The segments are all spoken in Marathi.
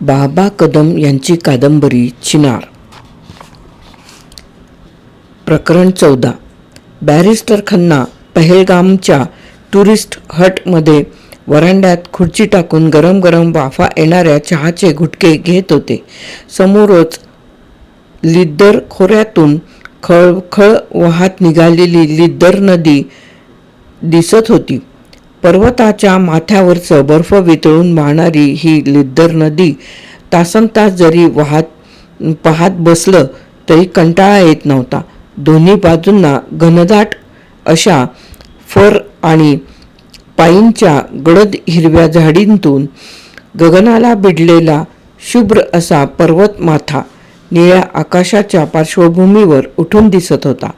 बाबा कदम यांची कादंबरी चिनार. प्रकरण चौदा. बॅरिस्टर खन्ना पहेलगामच्या टुरिस्ट हटमध्ये वरांड्यात खुर्ची टाकून गरम गरम वाफा येणाऱ्या चहाचे घुटके घेत होते. समोरच लिद्दर खोऱ्यातून खळखळ वाहत निघालेली लिद्दर नदी दिसत होती. पर्वताच्या माथ्यावरचं बर्फ वितळून वाहणारी ही लिद्दर नदी तासनतास जरी वाहत पाहत बसलं तरी कंटाळा येत नव्हता. दोन्ही बाजूंना घनदाट अशा फर आणि पायींच्या गडद हिरव्या झाडींतून गगनाला भिडलेला शुभ्र असा पर्वतमाथा निळ्या आकाशाच्या पार्श्वभूमीवर उठून दिसत होता.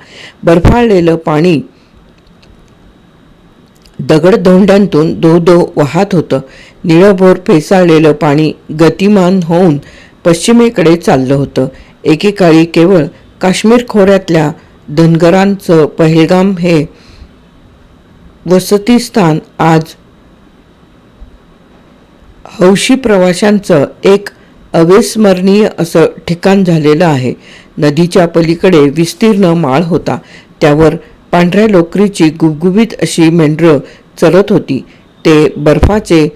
बर्फाळलेलं पाणी दगडधोंड्यांतून दो दो वाहत होतं. निळभोर फेसाळलेलं पाणी गतिमान होऊन पश्चिमेकडे चाललं होतं. एकेकाळी केवळ काश्मीर खोऱ्यातल्या धनगरांचं पहलगाम हे वसतिस्थान आज हौशी प्रवाशांचं एक अविस्मरणीय असं ठिकाण झालेलं आहे. नदीच्या पलीकडे विस्तीर्ण माळ होता. त्यावर पांढऱ्या लोकरीची गुबगुबीत अशी मेंढरं चरत होती. ते बर्फाचे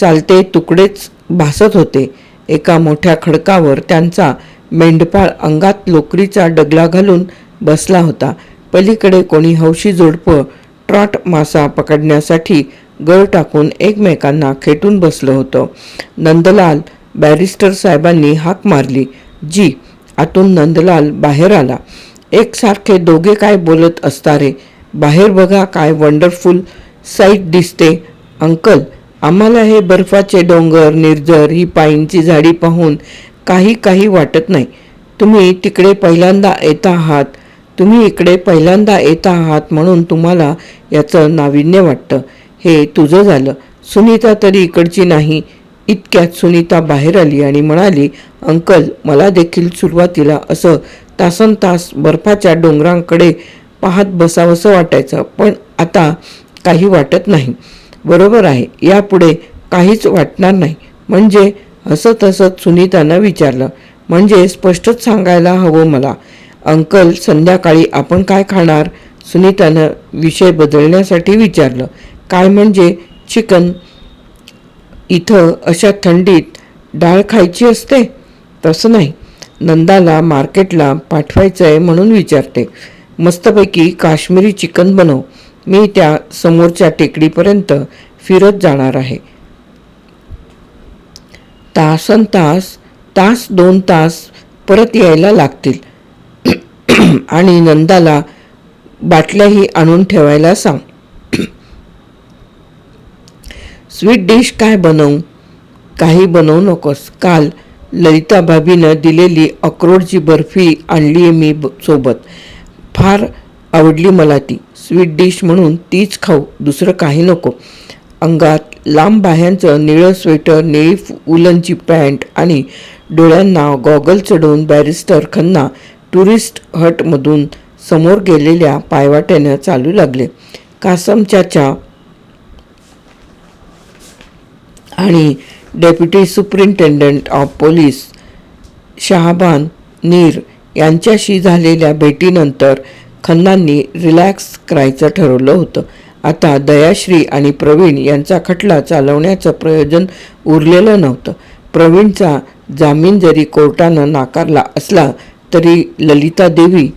चालते तुकडेच भासत होते. एका मोठ्या खडकावर त्यांचा मेंढपाळ अंगात लोकरीचा डगला घालून बसला होता. पलीकडे कोणी हौशी जोडपं ट्रॉट मासा पकडण्यासाठी गळ टाकून एकमेकांना खेटून बसलं होतं. नंदलाल बॅरिस्टर साहेबांनी हाक मारली. जी आतून नंदलाल बाहेर आला. एकसारखे दोघे काय बोलत असतारे? बाहेर बघा काय वंडरफुल साईट दिसते. अंकल आम्हाला हे बर्फाचे डोंगर निर्जर ही पाईनची झाडी पाहून काही काही वाटत नाही. तुम्ही तिकडे पहिल्यांदा येत आहात. तुम्ही इकडे पहिल्यांदा येत आहात म्हणून तुम्हाला याचं नाविन्य वाटतं. हे तुझं झालं. सुनीता तरी इकडची नाही. इतक्यात सुनीता बाहेर आली आणि म्हणाली अंकल मला देखील सुरुवातीला असं तासन तास बर्फाच्या डोंगरांकडे पाहत बसावंसं वाटायचं पण आता काही वाटत नाही. बरोबर आहे यापुढे काहीच वाटणार नाही. म्हणजे हसत हसत सुनीतानं विचारलं. म्हणजे स्पष्टच सांगायला हवं मला. अंकल संध्याकाळी आपण काय खाणार? सुनीतानं विषय बदलण्यासाठी विचारलं. काय म्हणजे? चिकन? इथं अशा थंडीत डाळ खायची असते? तसं नाही. नंदाला मार्केटला पाठवायचं आहे म्हणून विचारते. मस्तपैकी काश्मीरी चिकन बनव. मी त्या समोरच्या टेकडीपर्यंत फिरत जाणार आहे. तासन तास तास दोन तास परत यायला लागतील. आणि नंदाला बाटल्याही आणून ठेवायला सांग. स्वीट डिश काय बनवू? काही बनवू नकोस. काल ललिता भाभीनं दिलेली अक्रोडची बर्फी आणली आहे मी सोबत. फार आवडली मला ती. स्वीट डिश म्हणून तीच खाऊ दुसरं काही नको. अंगात लांब बाह्यांचं निळं स्वेटर निळी उलनची पॅन्ट आणि डोळ्यांना गॉगल चढवून बॅरिस्टर खन्ना टुरिस्ट हटमधून समोर गेलेल्या पायवाट्यानं चालू लागले. कासम चाचा आणि deputy superintendent of police Shahaban Neer यांच्याशी झालेल्या भेटीनंतर खन्नांनी रिलॅक्स करायचं ठरवलं होतं. आता दयाश्री आणि प्रवीण यांचा खटला चालवण्याचं प्रयोजन उरलेलं नव्हतं. प्रवीणचा जामीन जरी कोर्टानं नाकारला असला तरी ललिता देवी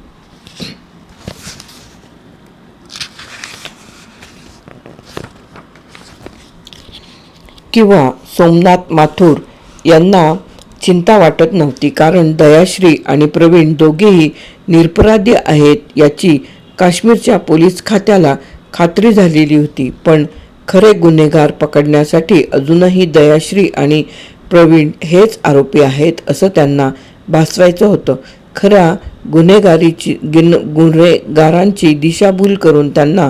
किंवा सोमनाथ माथुर यांना चिंता वाटत नव्हती. कारण दयाश्री आणि प्रवीण दोघेही निरपराधी आहेत याची काश्मीरच्या पोलीस खात्याला खात्री झालेली होती. पण खरे गुन्हेगार पकडण्यासाठी अजूनही दयाश्री आणि प्रवीण हेच आरोपी आहेत असं त्यांना भासवायचं होतं. खऱ्या गुन्हेगारीची गिन गुन्हेगारांची दिशाभूल करून त्यांना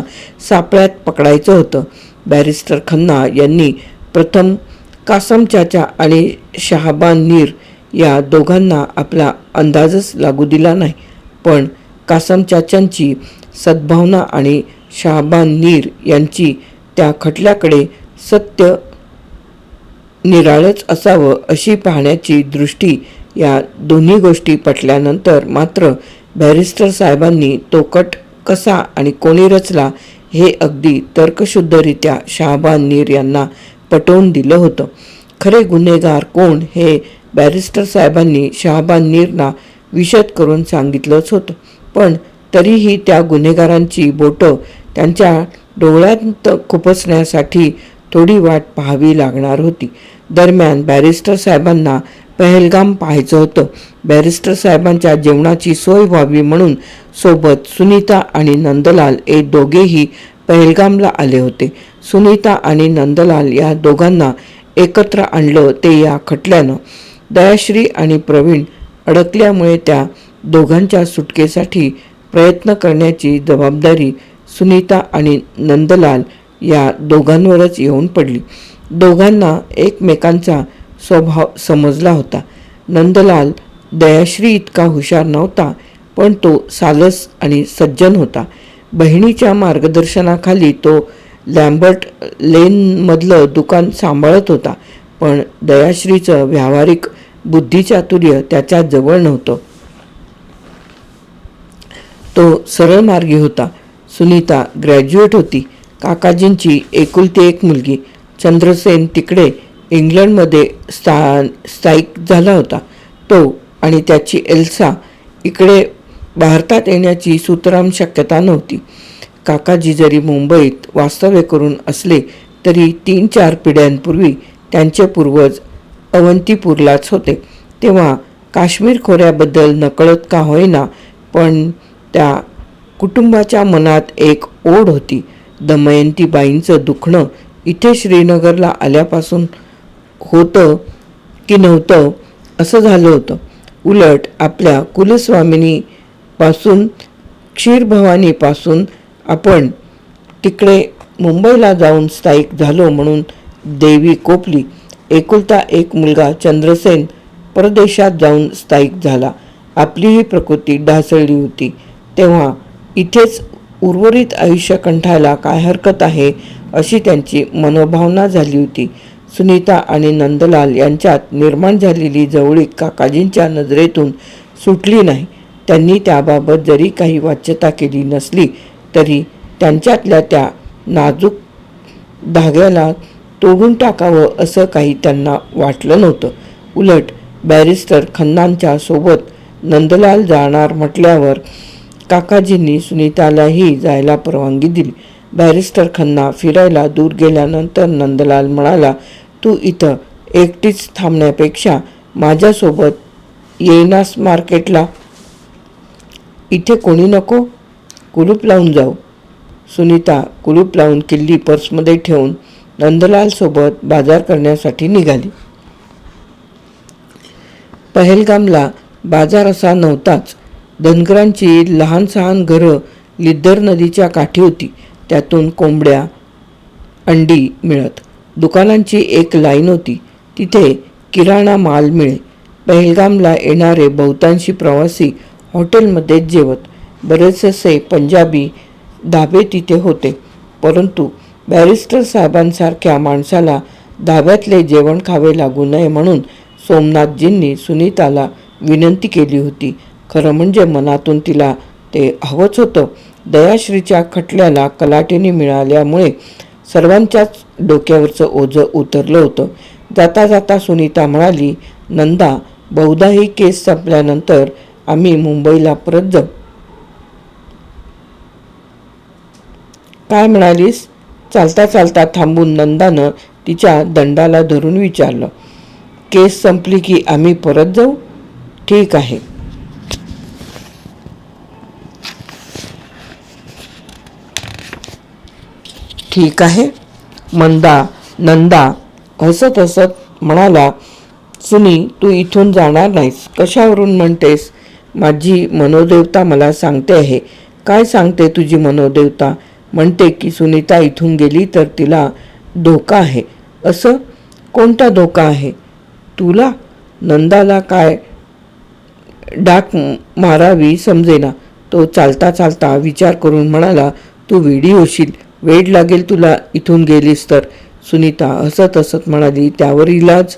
सापळ्यात पकडायचं होतं. बॅरिस्टर खन्ना यांनी प्रथम कासम चाचा आणि शहाबान नीर या दोघांना आपला अंदाजच लागू दिला नाही. पण कासम चाचांची सद्भावना आणि शहाबान नीर यांची त्या खटल्याकडे सत्य निराळच असावं अशी पाहण्याची दृष्टी या दोन्ही गोष्टी पटल्यानंतर मात्र बॅरिस्टर साहेबांनी तो कट कसा आणि कोणी रचला हे अगदी तर्कशुद्धरित्या शहाबान नीर यांना पटवून दिलं होतं. खरे गुन्हेगार कोण हे बॅरिस्टर साहेबांनी शहाबान नीरना विशद करून सांगितलंच होतं. पण तरीही त्या गुन्हेगारांची बोटं त्यांच्या डोळ्यात खुपसण्यासाठी थोडी वाट पाहावी लागणार होती. दरम्यान बॅरिस्टर साहेबांना पहलगाम पाहायचं होतं. बॅरिस्टर साहेबांच्या जेवणाची सोय व्हावी म्हणून सोबत सुनीता आणि नंदलाल हे दोघेही पहलगामला आले होते. सुनीता आणि नंदलाल या दोघांना एकत्र आणलं ते या खटल्यानं. दयाश्री आणि प्रवीण अडकल्यामुळे त्या दोघांच्या सुटकेसाठी प्रयत्न करण्याची जबाबदारी सुनीता आणि नंदलाल या दोघांवरच येऊन पडली. दोघांना एकमेकांचा स्वभाव समजला होता. नंदलाल दयाश्री इतका हुशार नव्हता पण तो सालस आणि सज्जन होता. बहिणीच्या मार्गदर्शनाखाली तो लॅम्बर्ट लेनमधलं दुकान सांभाळत होता पण दयाश्रीचं व्यावहारिक बुद्धिचातुर्य त्याच्याजवळ नव्हतं. तो सरळ मार्गी होता. सुनीता ग्रॅज्युएट होती. काकाजींची एकुलती एक मुलगी चंद्रसेन तिकडे इंग्लंडमध्ये स्था स्थायिक झाला होता. तो आणि त्याची एल्सा इकडे भारतात येण्याची सुतराम शक्यता नव्हती. काकाजी जरी मुंबईत वास्तव्य करून असले तरी तीन चार पिढ्यांपूर्वी त्यांचे पूर्वज अवंतीपूरलाच होते. तेव्हा काश्मीर खोऱ्याबद्दल नकळत का होईना पण त्या कुटुंबाच्या मनात एक ओढ होती. दमयंतीबाईंचं दुखणं इथे श्रीनगरला आल्यापासून होतं की नव्हतं असं झालं होतं. उलट आपल्या कुलस्वामिनीपासून क्षीरभवानीपासून आपण तिकडे मुंबईला जाऊन स्थायिक झालो म्हणून देवी कोपली. एकुलता एक मुलगा चंद्रसेन परदेशात जाऊन स्थायिक झाला. आपली ही प्रकृती ढासळली होती. तेव्हा इथेच उर्वरित आयुष्य कंठायला काय हरकत आहे अशी त्यांची मनोभावना झाली होती. सुनीता आणि नंदलाल यांच्यात निर्माण झालेली जवळीक काकाजींच्या नजरेतून सुटली नाही. त्यांनी त्याबाबत जरी काही वाच्यता केली नसली तरी त्यांच्यातल्या त्या नाजूक धाग्याला तोडून टाकावं असं काही त्यांना वाटलं नव्हतं. उलट बॅरिस्टर खन्नांच्या सोबत नंदलाल जाणार म्हटल्यावर काकाजींनी सुनीतालाही जायला परवानगी दिली. बॅरिस्टर खन्ना फिरायला दूर गेल्यानंतर नंदलाल म्हणाला तू इथं एकटीच थांबण्यापेक्षा माझ्यासोबत येईनास मार्केटला. इथे कोणी नको? कुलूप लावून जाऊ. सुनीता कुलूप लावून किल्ली पर्समध्ये ठेवून नंदलालसोबत बाजार करण्यासाठी निघाली. पहलगामला बाजार असा नव्हताच. धनगरांची लहान सहान घरं लिद्दर नदीच्या काठी होती. त्यातून कोंबड्या अंडी मिळत. दुकानांची एक लाईन होती. तिथे किराणा माल मिळे. पहलगामला येणारे बहुतांशी प्रवासी हॉटेलमध्येच जेवत. बरेचसे पंजाबी धाबे तिथे होते. परंतु बॅरिस्टर साहेबांसारख्या माणसाला धाब्यातले जेवण खावे लागू नये म्हणून सोमनाथजींनी सुनीताला विनंती केली होती. खरं म्हणजे मनातून तिला ते हवंच होतं. दयाश्रीच्या खटल्याला कलाटेने मिळाल्यामुळे सर्वांच्याच डोक्यावरचं ओझं उतरलं होतं. जाता जाता सुनीता म्हणाली नंदा बहुधा ही केस संपल्यानंतर आम्ही मुंबईला परत जाऊ. काय म्हणालीस? चालता चालता थांबून नंदानं तिच्या दंडाला धरून विचारलं केस संपली की आम्ही परत जाऊ? ठीक आहे. ठीक आहे. मंदा नंदा हसत हसत म्हणाला सुनी तू इथून जाणार नाहीस. कशावरून म्हणतेस? माझी मनोदेवता मला सांगते आहे. काय सांगते तुझी मनोदेवता? म्हणते की सुनीता इथून गेली तर तिला धोका आहे. असं? कोणता धोका आहे? तुला? नंदाला काय डाक मारावी समजेना. तो चालता चालता विचार करून म्हणाला तू विडी होशील. वेड लागेल तुला इथून गेलीस तर. सुनीता हसत हसत म्हणाली त्यावर इलाज?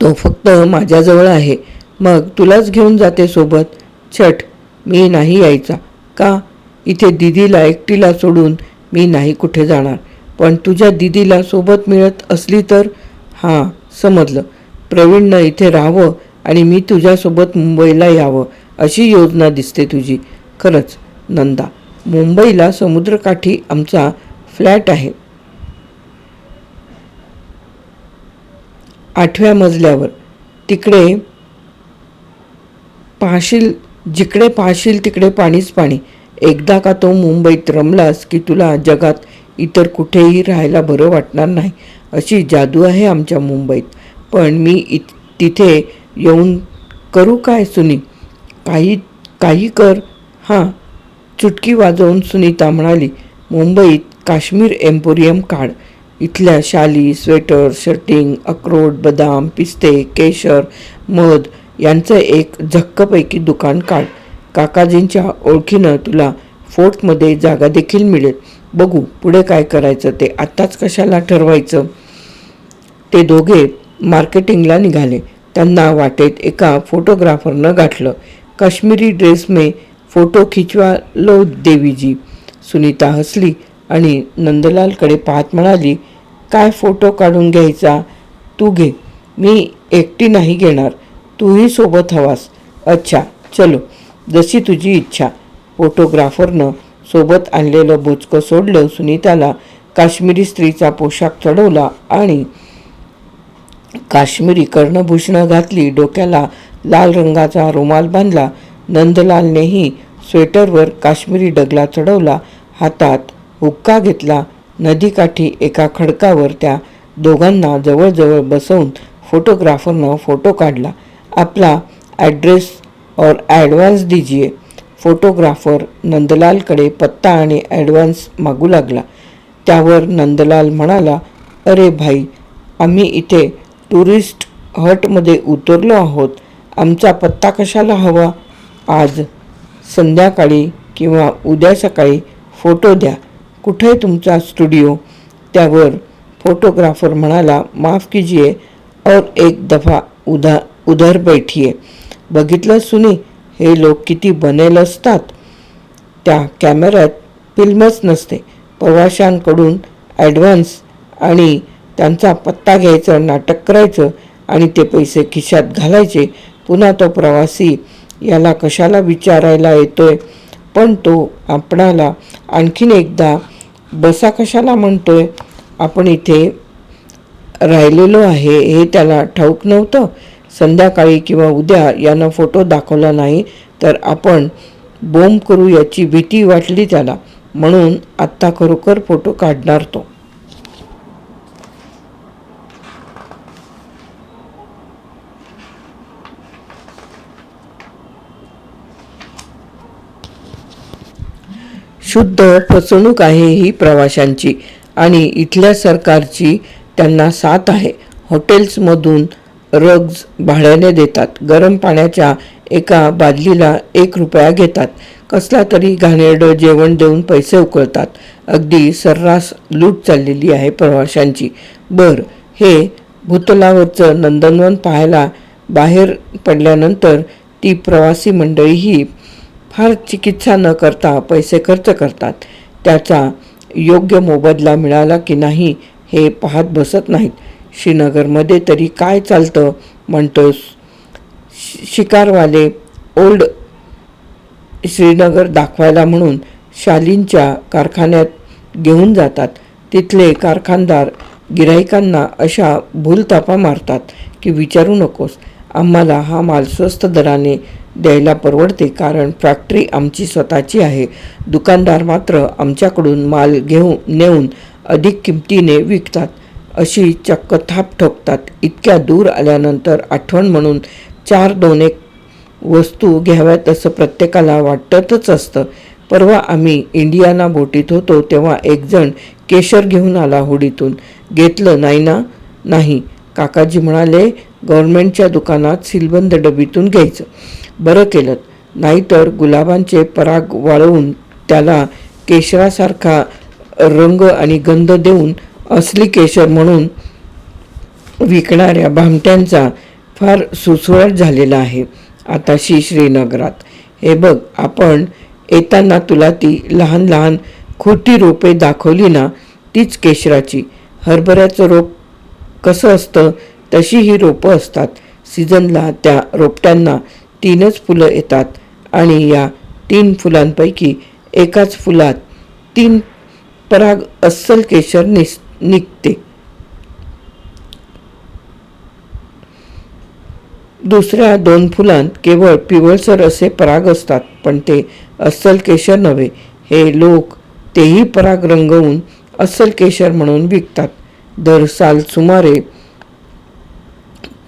तो फक्त माझ्याजवळ आहे. मग तुलाच घेऊन जाते सोबत? छट मी नाही यायचा. का? इथे दिदीला एकटीला सोडून मी नाही कुठे जाणार. पण तुझ्या दिदीला सोबत मिळत असली तर? हां समजलं. प्रवीणनं इथे राहावं आणि मी तुझ्यासोबत मुंबईला यावं अशी योजना दिसते तुझी. खरंच नंदा मुंबईला समुद्रकाठी आमचा फ्लॅट आहे. आठव्या मजल्यावर. तिकडे पाहशील जिकडे पाहशील तिकडे पाणीच पाणी. एकदा का तो मुंबईत रमलास की तुला जगात इतर कुठेही राहायला बरं वाटणार नाही अशी जादू आहे आमच्या मुंबईत. पण मी इत तिथे येऊन करू काय सुनी? काही काही कर. हां. चुटकी वाजवून सुनीता म्हणाली मुंबईत काश्मीर एम्पोरियम काढ. इथल्या शाली स्वेटर शर्टिंग अक्रोड बदाम पिस्ते केशर मध यांचं एक झक्कपैकी दुकान काढ. काकाजींच्या ओळखीनं तुला फोर्टमध्ये जागा देखील मिळेल. बघू पुढे काय करायचं ते. आत्ताच कशाला ठरवायचं? ते दोघे मार्केटिंगला निघाले. त्यांना वाटेत एका फोटोग्राफरनं गाठलं. काश्मीरी ड्रेस में फोटो खिचवा लो देवीजी. सुनीता हसली आणि नंदलालकडे पाहत म्हणाली काय फोटो काढून घ्यायचा? तू घे. मी एकटी नाही घेणार. तूही सोबत हवास. अच्छा चलो. जशी तुझी इच्छा. फोटोग्राफरनं सोबत आणलेलं बुचकं सोडलं सुनीताला. काश्मीरी स्त्रीचा पोशाख चढवला आणि काश्मीरी कर्णभूषणं घातली. डोक्याला लाल रंगाचा रुमाल बांधला. नंदलालनेही स्वेटरवर काश्मीरी डगला चढवला. हातात हुक्का घेतला. नदीकाठी एका खडकावर त्या दोघांना जवळजवळ बसवून फोटोग्राफरनं फोटो काढला. आपला ॲड्रेस और ॲडव्हान्स दीजिए। फोटोग्राफर नंदलालकडे पत्ता आणि ॲडव्हान्स मागू लागला. त्यावर नंदलाल म्हणाला अरे भाई आम्ही इथे टुरिस्ट हटमध्ये उतरलो आहोत. आमचा पत्ता कशाला हवा? आज संध्याकाळी किंवा उद्या सकाळी फोटो द्या. कुठे तुमचा स्टुडिओ? त्यावर फोटोग्राफर म्हणाला माफ कीजिए और एक दफा उधा उधर बैठिए. बघितलं सुनी हे लोक किती बनेल असतात. त्या कॅमेऱ्यात फिल्मच नसते. प्रवाशांकडून ॲडव्हान्स आणि त्यांचा पत्ता घ्यायचं नाटक करायचं आणि ते पैसे खिशात घालायचे. पुन्हा तो प्रवासी याला कशाला विचारायला येतोय? पण तो आपणाला आणखीन एकदा बसा कशाला म्हणतोय? आपण इथे राहिलेलो आहे हे त्याला ठाऊक नव्हतं. संध्याकाळी किंवा उद्या यानं फोटो दाखवला नाही तर आपण बोंब करू याची भीती वाटली त्याला. म्हणून आत्ता खरोखर फोटो काढणार तो. शुद्ध फसवणूक आहे ही प्रवाशांची आणि इथल्या सरकारची त्यांना साथ आहे. हॉटेल्समधून रग्ज भाड्याने देतात. गरम पाण्याच्या एका बादलीला एक रुपया घेतात. कसला तरी घाणेरडं जेवण देऊन पैसे उकळतात. अगदी सर्रास लूट चाललेली आहे प्रवाशांची. बर हे भूतलावरचं नंदनवन पाहायला बाहेर पडल्यानंतर ती प्रवासी मंडळीही फार चिकित्सा न करता पैसे खर्च करतात. त्याचा योग्य मोबदला मिळाला की नाही हे पाहत बसत नाहीत. श्रीनगरमध्ये तरी काय चालतं म्हणतोस? शिकारवाले ओल्ड श्रीनगर दाखवायला म्हणून शालींच्या कारखान्यात घेऊन जातात. तिथले कारखानदार गिराहिकांना अशा भूलतापा मारतात की विचारू नकोस. आम्हाला हा माल स्वस्त दराने द्यायला परवडते कारण फॅक्टरी आमची स्वतःची आहे. दुकानदार मात्र आमच्याकडून माल घेऊन नेऊन अधिक किमतीने विकतात. अशी चक्क थाप ठोकतात. इतक्या दूर आल्यानंतर आठवण म्हणून चार दोन एक वस्तू घ्याव्यात असं प्रत्येकाला वाटतच असतं. परवा आम्ही इंडियाना बोटीत होतो तेव्हा एकजण केशर घेऊन आला होडीतून. घेतलं नाही ना नाही. काकाजी म्हणाले गव्हर्नमेंटच्या दुकानात सिलबंद डबीतून घ्यायचं. बरं केलं. नाहीतर गुलाबांचे पराग वाळवून त्याला केशरासारखा रंग आणि गंध देऊन असली केशर म्हणून विकणाऱ्या भामट्यांचा फार सुसुळाट झालेला आहे. आता शी श्रीनगरात. हे बघ आपण येताना तुला ती लहान लहान खोटी रोपे दाखवली ना तीच केशराची. हरभऱ्याचं रोप कसं असतं तशी ही रोपं असतात. सीझनला त्या रोपट्यांना तीनच फुलं येतात आणि या तीन फुलांपैकी एकाच फुलात तीन पराग अस्सल केशर निस निघते. दुसऱ्या दोन फुलांत केवळ पिवळसर असे पराग असतात पण ते अस्सल केशर नव्हे. हे लोक तेही पराग रंगवून अस्सल केशर म्हणून विकतात. दर साल सुमारे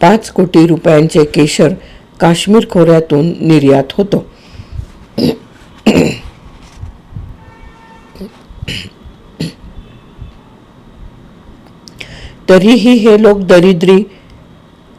पाच कोटी रुपयांचे केशर काश्मीर खोऱ्यातून निर्यात होतं. तरीही हे लोक दरिद्री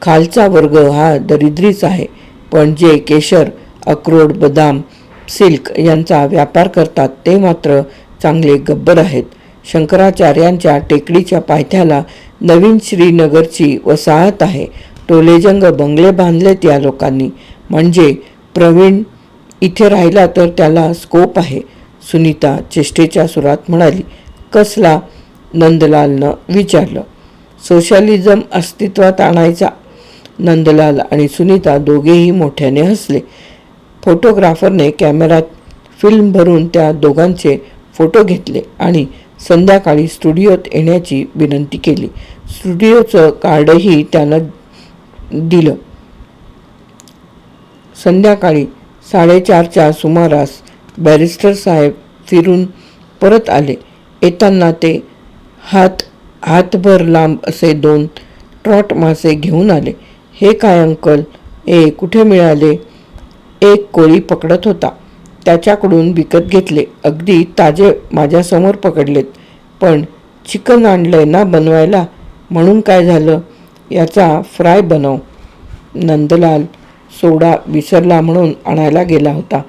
खालचा वर्ग हा दरिद्रीच आहे. पण जे केशर अक्रोड बदाम सिल्क यांचा व्यापार करतात ते मात्र चांगले गब्बर आहेत. शंकराचार्यांच्या टेकडीच्या पायथ्याला नवीन श्रीनगरची वसाहत आहे. टोलेजंग बंगले बांधलेत या लोकांनी. म्हणजे प्रवीण इथे राहिला तर त्याला स्कोप आहे सुनीता चेष्टेच्या सुरात म्हणाली. कसला? नंदलालनं विचारलं. सोशलिझम अस्तित्वात आणायचा नंदलाल आणि सुनीता दोघेही मोठ्याने हसले. फोटोग्राफरने कॅमेऱ्यात फिल्म भरून त्या दोघांचे फोटो घेतले आणि संध्याकाळी स्टुडिओत येण्याची विनंती केली. स्टुडिओचं कार्डही त्यानं दिलं. संध्याकाळी साडेचारच्या सुमारास बॅरिस्टर साहेब फिरून परत आले. येताना ते हात हातभर लांब असे दोन ट्रॉट मासे घेऊन आले. हे काय अंकल? ए कुठे मिळाले? एक कोळी पकडत होता. त्याच्याकडून विकत घेतले. अगदी ताजे माझ्यासमोर पकडलेत. पण चिकन आणलंय ना बनवायला? म्हणून काय झालं? याचा फ्राय बनव. नंदलाल सोडा विसरला म्हणून आणायला गेला होता.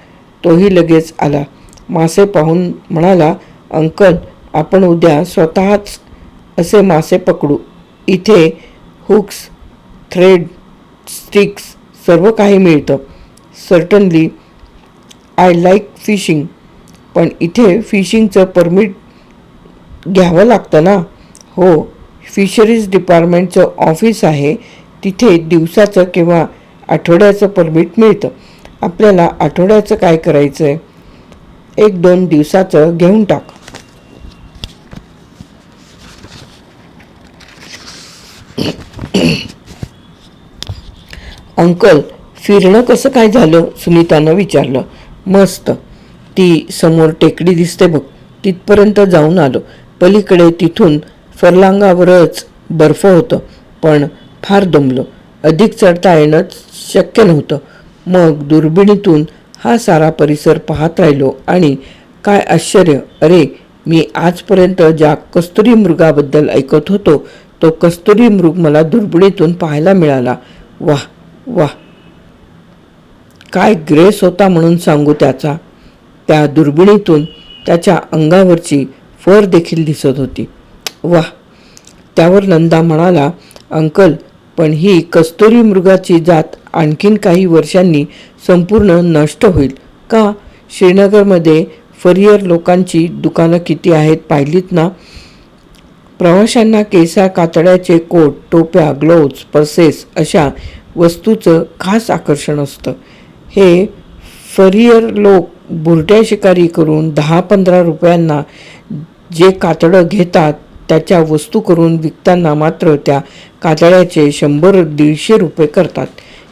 तोही लगेच आला. मासे पाहून म्हणाला अंकल आपण उद्या स्वतःच असे मासे पकडू. इथे हुक्स थ्रेड स्टिक्स सर्व काही मिळतं. सर्टनली आय लाईक फिशिंग पण इथे फिशिंगचं परमिट घ्यावं लागतं ना? हो फिशरीज डिपार्टमेंटचं ऑफिस आहे. तिथे दिवसाचं किंवा आठवड्याचं परमिट मिळतं. आपल्याला आठवड्याचं काय करायचं आहे एक दोन दिवसाचं घेऊन टाक. अंकल फिरणं कसं काय झालं? सुनीतानं विचारलं. मस्त. ती समोर टेकडी दिसते बघ. तिथपर्यंत जाऊन आलो. पलीकडे तिथून फरलांगावरच बर्फ होतं पण फार दमलो. अधिक चढता येणं शक्य नव्हतं. मग दुर्बिणीतून हा सारा परिसर पाहत राहिलो आणि काय आश्चर्य. अरे मी आजपर्यंत ज्या कस्तुरी मृगाबद्दल ऐकत होतो तो कस्तुरी मृग मला दुर्बिणीतून पाहायला मिळाला. वाह वाह. काय ग्रेस होता म्हणून सांगू त्याचा. त्या दुर्बिणीतून त्याच्या अंगावरची फर देखील दिसत होती. वाह. त्यावर नंदा म्हणाला अंकल पण ही कस्तुरी मृगाची जात आणखीन काही वर्षांनी संपूर्ण नष्ट होईल. का? श्रीनगरमध्ये फरियर लोकांची दुकानं किती आहेत पाहिलीत ना? प्रवाशांना केसा कातड्याचे कोट टोप्या ग्लोव्ज पर्सेस अशा वस्तूचं खास आकर्षण असतं. हे फरियर लोक बुरट्या शिकारी करून दहा पंधरा रुपयांना जे कातडं घेतात त्याच्या वस्तू करून विकताना मात्र त्या कातड्याचे शंभर दीडशे रुपये करतात.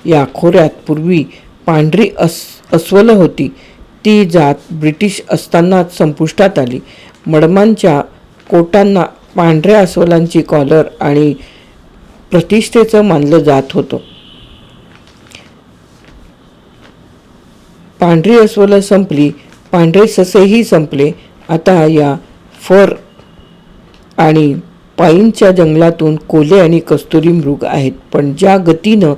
या खोऱ्यात पूर्वी पांढरी अस अस्वलं होती. ती जात ब्रिटिश असतानाच संपुष्टात आली. मडमांच्या कोटांना पांढऱ्या अस्वलांची कॉलर आणि प्रतिष्ठेचं मानलं जात होतं. पांढरी अस्वलं संपली पांढरे ससेही संपले. आता या फर आणि पाईनच्या जंगलातून कोले आणि कस्तुरी मृग आहेत. पण ज्या गतीनं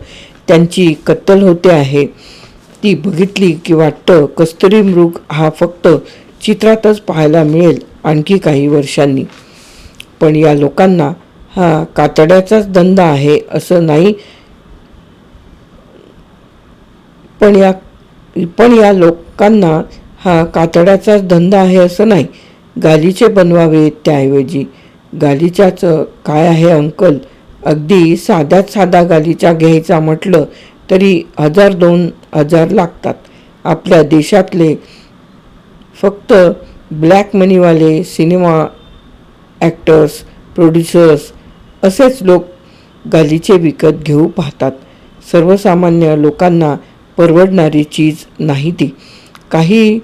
त्यांची कत्तल होते आहे ती बघितली की वाटतं कस्तुरी मृग हा फक्त चित्रातच पाहायला मिळेल आणखी काही वर्षांनी. पण या लोकांना हा कातड्याचाच धंदा आहे असं नाही. पण या पण या लोकांना हा कातड्याचाच धंदा आहे असं नाही. गालीचे बनवावे त्याऐवजी. गालीच्याचं काय आहे अंकल? अगदी साध्यात साधा गालीचा घ्यायचा म्हटलं तरी हजार दोन हजार लागतात. आपल्या देशातले फक्त ब्लॅक मनीवाले सिनेमा ॲक्टर्स प्रोड्युसर्स असेच लोक गालीचे विकत घेऊ पाहतात. सर्वसामान्य लोकांना परवडणारी चीज नाही ती. काही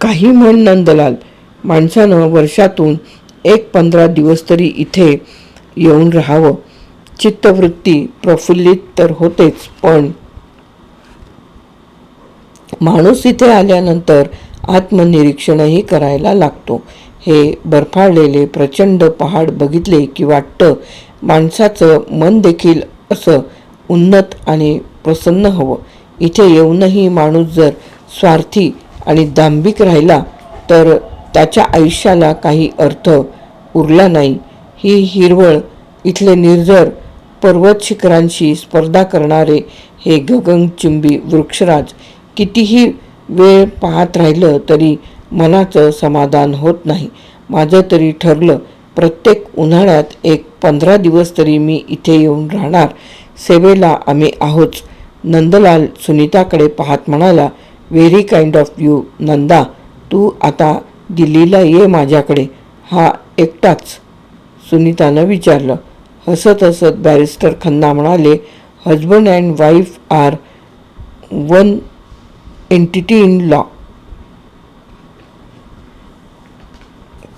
काही म्हण नंदलाल माणसानं वर्षातून एक पंधरा दिवस तरी इथे येऊन राहावं. चित्तवृत्ती प्रफुल्लित तर होतेच पण माणूस इथे आल्यानंतर आत्मनिरीक्षणही करायला लागतो. हे बर्फाळलेले प्रचंड पहाड बघितले की वाटतं माणसाचं मन देखील असं उन्नत आणि प्रसन्न हवं. इथे येऊनही माणूस जर स्वार्थी आणि दांभिक राहिला तर त्याच्या आयुष्याला काही अर्थ उरला नाही. ही हिरवळ इथले निर्जर पर्वत शिखरांशी स्पर्धा करणारे हे गगनचुंबी वृक्षराज कितीही वेळ पाहत राहिलं तरी मनाचं समाधान होत नाही. माझं तरी ठरलं प्रत्येक उन्हाळ्यात एक पंधरा दिवस तरी मी इथे येऊन राहणार. सेवेला आम्ही आहोत. नंदलाल सुनीताकडे पाहत म्हणाला very kind of you Nanda. तू आता दिल्लीला ये माझ्याकडे. हा एकटाच. सुनीतानं विचारलं. हसत हसत बॅरिस्टर खन्ना म्हणाले husband and wife are one entity in law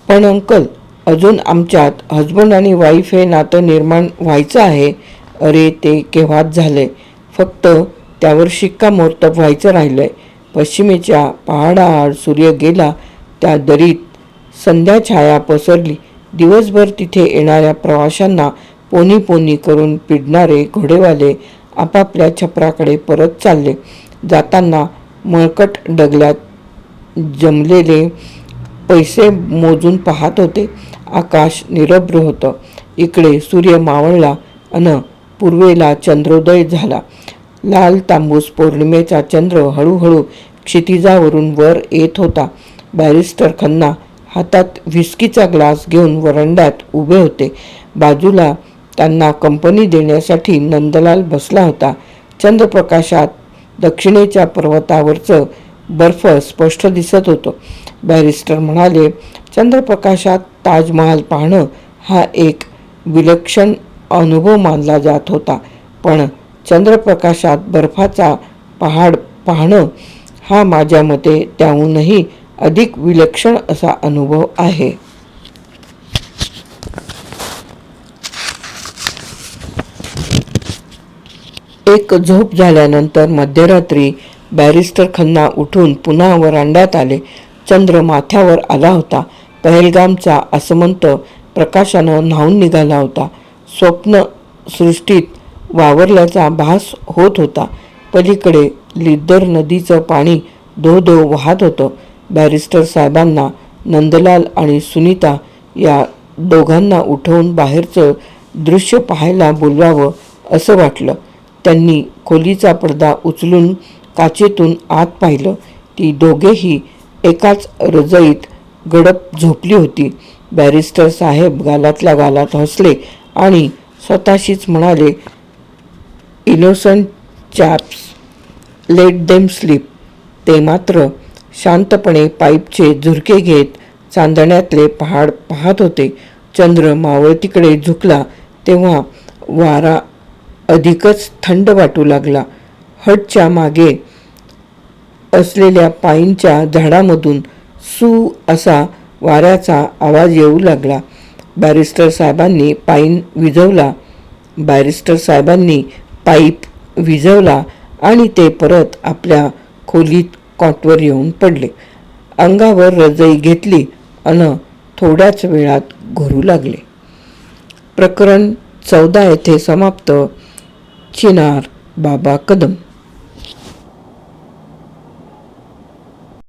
पण अंकल अजून आमच्यात हजबंड आणि वाईफ हे नातं निर्माण व्हायचं आहे. अरे ते केव्हाच झालंय? फक्त त्यावर शिक्कामोर्तब व्हायचं राहिलं आहे पश्चिमेच्या पहाडाआड सूर्य गेला त्या दरीत संध्या छाया पसरली. दिवसभर तिथे येणाऱ्या प्रवाशांना पोनी पोनी करून पिडणारे घोडेवाले आपापल्या छपराकडे परत चालले. जाताना मळकट डगल्यात जमलेले पैसे मोजून पाहत होते. आकाश निरभ्र होतं. इकडे सूर्य मावळला अन पूर्वेला चंद्रोदय झाला. लाल तांबूस पौर्णिमेचा चंद्र हळूहळू क्षितिजावरून वर येत होता. बॅरिस्टर खन्ना हातात व्हिस्कीचा ग्लास घेऊन वरंड्यात उभे होते. बाजूला त्यांना कंपनी देण्यासाठी नंदलाल बसला होता. चंद्रप्रकाशात दक्षिणेच्या पर्वतावरचं बर्फ स्पष्ट दिसत होतं. बॅरिस्टर म्हणाले चंद्रप्रकाशात ताजमहाल पाहणं हा एक विलक्षण अनुभव मानला जात होता. पण चंद्रप्रकाशात बर्फाचा पहाड पाहणं हा माझ्या मते त्याहूनही अधिक विलक्षण असा अनुभव आहे. एक झोप झाल्यानंतर मध्यरात्री बॅरिस्टर खन्ना उठून पुन्हा वरांड्यात आले. चंद्र माथ्यावर आला होता. पहलगामचा असमंत प्रकाशानं न्हावून निघाला होता. स्वप्न सृष्टीत वावरल्याचा भास होत होता. पलीकडे लिद्दर नदीचं पाणी धो धो वाहत होतं. बॅरिस्टर साहेबांना नंदलाल आणि सुनीता या दोघांना उठवून बाहेरचं दृश्य पाहायला बोलवावं असं वाटलं. त्यांनी खोलीचा पडदा उचलून काचेतून आत पाहिलं. ती दोघेही एकाच रजईत गडप झोपली होती. बॅरिस्टर साहेब गालातल्या गालात हसले आणि स्वतःशीच म्हणाले innocent chaps let them sleep ते मात्र शांतपणे पाईपचे झुरके घेत चांदण्यातले पहाड पाहत होते. चंद्र मावळतीकडे झुकला तेव्हा वारा अधिकच थंड वाटू लागला. हटच्या मागे असलेल्या पाईनच्या झाडामधून सू असा वाऱ्याचा आवाज येऊ लागला. बॅरिस्टर साहेबांनी पाईन विझवला. बॅरिस्टर साहेबांनी पाईप विझवला आणि ते परत आपल्या खोलीत कॉटवर येऊन पडले. अंगावर रजई घेतली अन थोड्याच वेळात घोरू लागले. प्रकरण चौदा येथे समाप्त. चिनार बाबा कदम